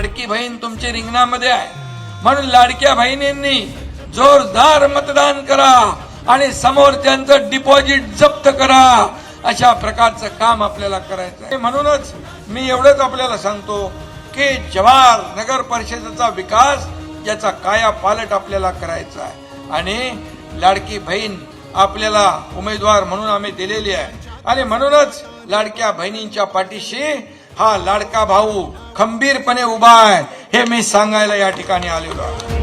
लाडकी बहीण तुमच्या रिंगणामध्ये आहे. म्हणून लाडक्या बहिणींनी जोरदार मतदान करा आणि समोर त्यांचं डिपॉझिट जप्त करा. अशा प्रकारचं काम आपल्याला करायचं आहे. म्हणूनच मी एवढंच आपल्याला सांगतो की जवाहर नगर परिषदेचा विकास याचा काया पालट आपल्याला करायचा आहे. आणि लाडकी बहीण आपल्याला उमेदवार म्हणून आम्ही दिलेली आहे. आणि म्हणूनच लाडक्या बहिणींच्या पाठीशी हा लाडका भाऊ खंबीरपणे उभा आहे. हे मी सांगायला या ठिकाणी आलेलो आहे.